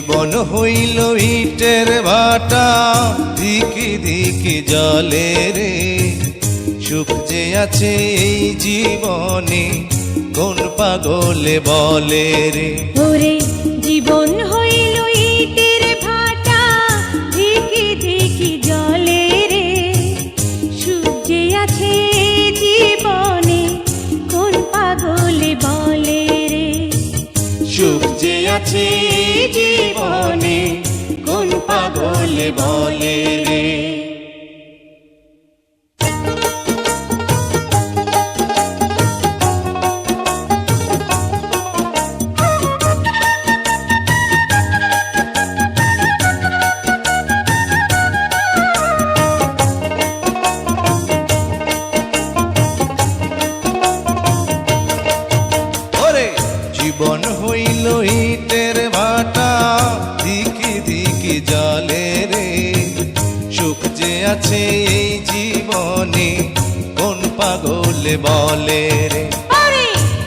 হইল ইটের ভাটা, দিকে দিকে জলে রে। সুখ যে আছে এই জীবনে, কোন পাগলে বলে রে। জীবন হইল সুখ যে আছে জীবনে কোন পাগলে বলে রে? জীবন আছে এই জীবনে? কোন পাগলে বলে রে?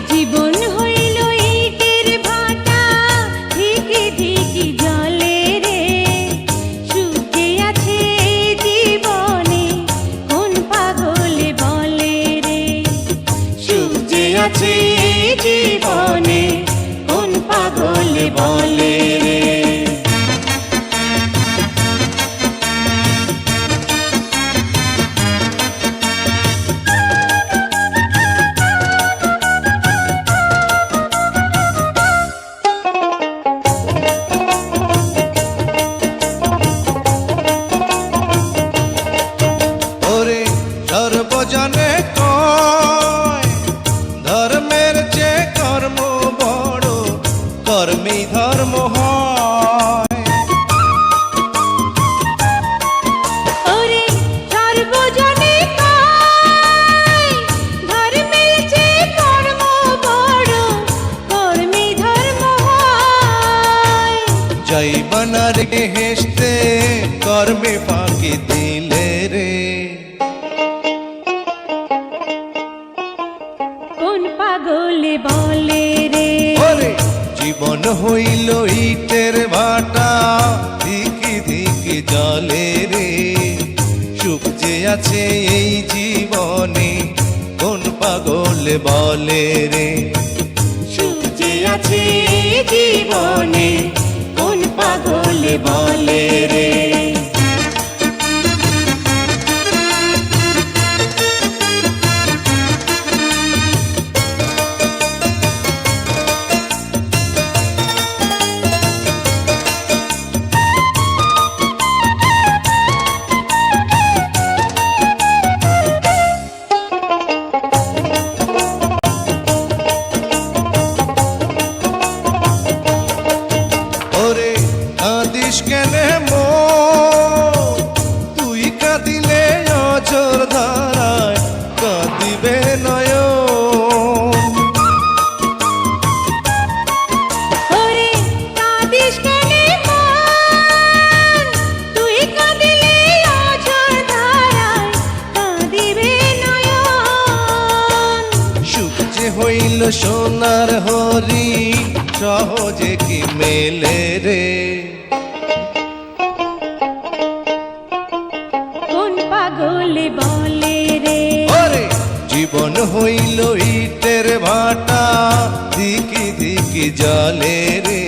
জীবন হইল ইটের আছে জীবনে, কোন আছে এই জীবনে, কোন পাগলে বলে রে? ধর্ম হয়। জয় বনারে হেসতে কর্মে ফাঁকি দিলে রে। কোন পাগলে বলে জীবন হইল ইটের ভাটা। দিকে দিকে জলে রে। সুখ যে আছে এই জীবনে, কোন পাগল বলে রে? সুখ যে আছে এই জীবনে, কোন পাগল বলে রে? হইল সোনার হরি সহজে কি মেলে রে? কোন পাগলে বলে রে? জীবন হইল ইটের ভাটা দিকি দিকি জলে রে।